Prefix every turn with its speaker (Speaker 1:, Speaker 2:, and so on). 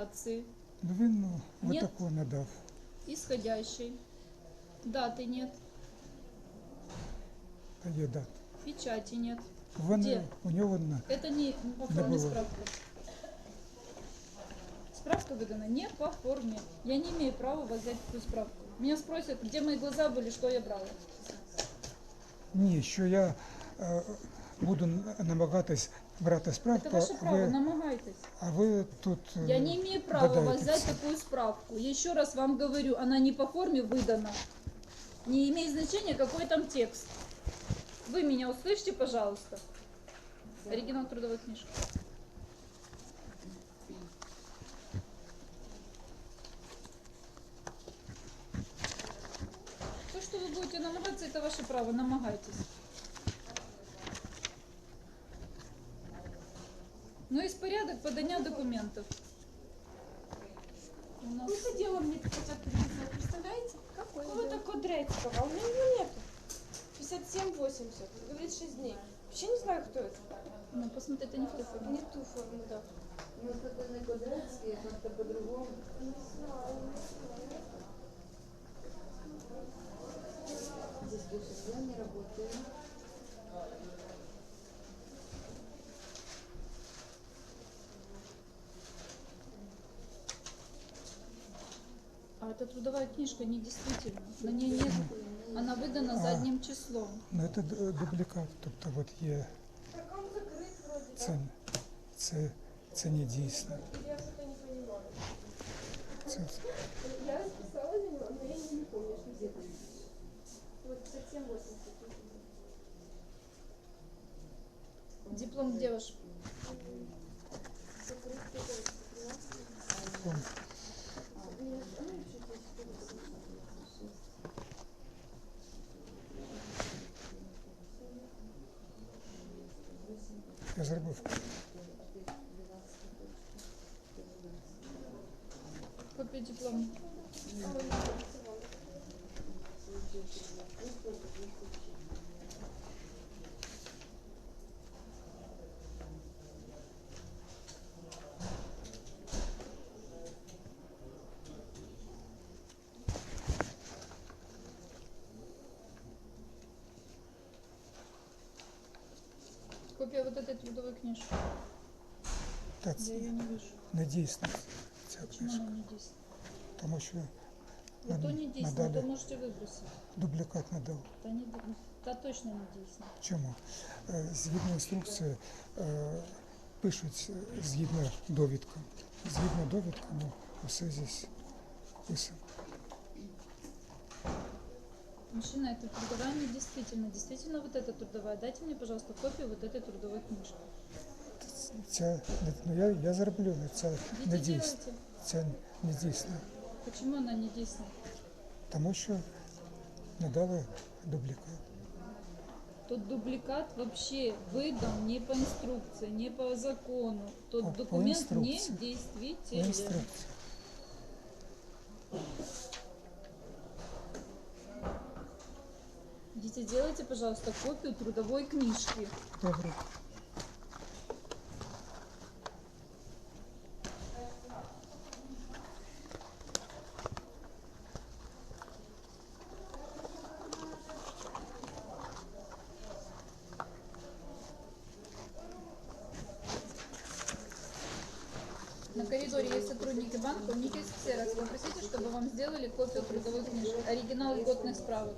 Speaker 1: документации,
Speaker 2: Ну він ну,
Speaker 1: Ні.
Speaker 2: отаку надав.
Speaker 1: исходящей, даты нет,
Speaker 2: Та є дата.
Speaker 1: печати нет.
Speaker 2: Вони,
Speaker 1: Де?
Speaker 2: у нього на
Speaker 1: Это не по форме
Speaker 2: было.
Speaker 1: справка. Справка выдана не по форме. Я не имею права взять такую справку. Меня спросят, где мои глаза были, что я брала.
Speaker 2: ні, що я е, буду намагатись брати
Speaker 1: Это
Speaker 2: справку,
Speaker 1: ваше
Speaker 2: а
Speaker 1: право,
Speaker 2: ви,
Speaker 1: намагайтесь.
Speaker 2: а ви тут е,
Speaker 1: Я не имею права
Speaker 2: додаєте
Speaker 1: взять такую справку. Еще раз вам говорю, она не по форме выдана. Не имеет значения, какой там текст. Вы меня услышьте, пожалуйста. Оригинал трудовой книжки. То, что вы будете намагаться, это ваше право. Намагайтесь. Ну, есть порядок подания документов. У нас...
Speaker 3: Какое дело мне хотят привязать, представляете?
Speaker 1: Какое
Speaker 3: Какого-то
Speaker 1: дело?
Speaker 3: Кудрецкого, а у меня его нету. 57-80, говорит 6 дней. Вообще не знаю, кто это.
Speaker 1: Ну, посмотри, это не в той форме.
Speaker 3: Не ту форму, да.
Speaker 4: Ну, это не Кудрецкий, как-то по-другому. Здесь больше я не работаю.
Speaker 1: эта трудовая книжка не действительно. На ней нет. Она выдана задним числом.
Speaker 2: ну, це д- дублікат. Тобто от є
Speaker 3: Так он закрыт вроде, да?
Speaker 2: це, це, це не дійсно.
Speaker 3: Я что-то не понимаю.
Speaker 2: Це,
Speaker 3: Я расписала за него, но я не, не помню, что где-то. Вот 57-80.
Speaker 1: Диплом где ваш?
Speaker 3: Закрыт
Speaker 2: Я зробив
Speaker 1: Копия диплома. Копия вот этой трудовой книжки.
Speaker 2: та
Speaker 1: Я
Speaker 2: це
Speaker 1: ее не вижу.
Speaker 2: не дійсно ця
Speaker 1: Почему
Speaker 2: книжка.
Speaker 1: она не действует?
Speaker 2: Тому що
Speaker 1: Вот то
Speaker 2: Над-
Speaker 1: не действует,
Speaker 2: надали.
Speaker 1: то можете выбросить.
Speaker 2: дублікат надав.
Speaker 1: Та, не, та точно не действует.
Speaker 2: Чому? Е, Згідно інструкції е, пишуть е, згідно довідкам. Згідно довідкам ну, усе здесь писано.
Speaker 1: Мужчина, это трудовая не действительно. Действительно вот эта трудовая. Дайте мне, пожалуйста, копию вот этой трудовой книжки.
Speaker 2: Ця, не- ну, я, я зроблю, але це не
Speaker 1: Идите
Speaker 2: дійсно.
Speaker 1: делайте.
Speaker 2: Це не дійсно.
Speaker 1: Почему она не действует?
Speaker 2: Тому що надали дублікат.
Speaker 1: Тот дубликат вообще выдан не по инструкции, не по закону. Тот
Speaker 2: По- по
Speaker 1: документ не
Speaker 2: инструкции. По
Speaker 1: действителен.
Speaker 2: інструкції.
Speaker 1: Идите, делайте, пожалуйста, копию трудовой книжки.
Speaker 2: Добре.
Speaker 1: На коридоре есть сотрудники банка, у них есть ксерокс. Попросите, чтобы вам сделали копию трудовой книжки. Оригинал льготных справок.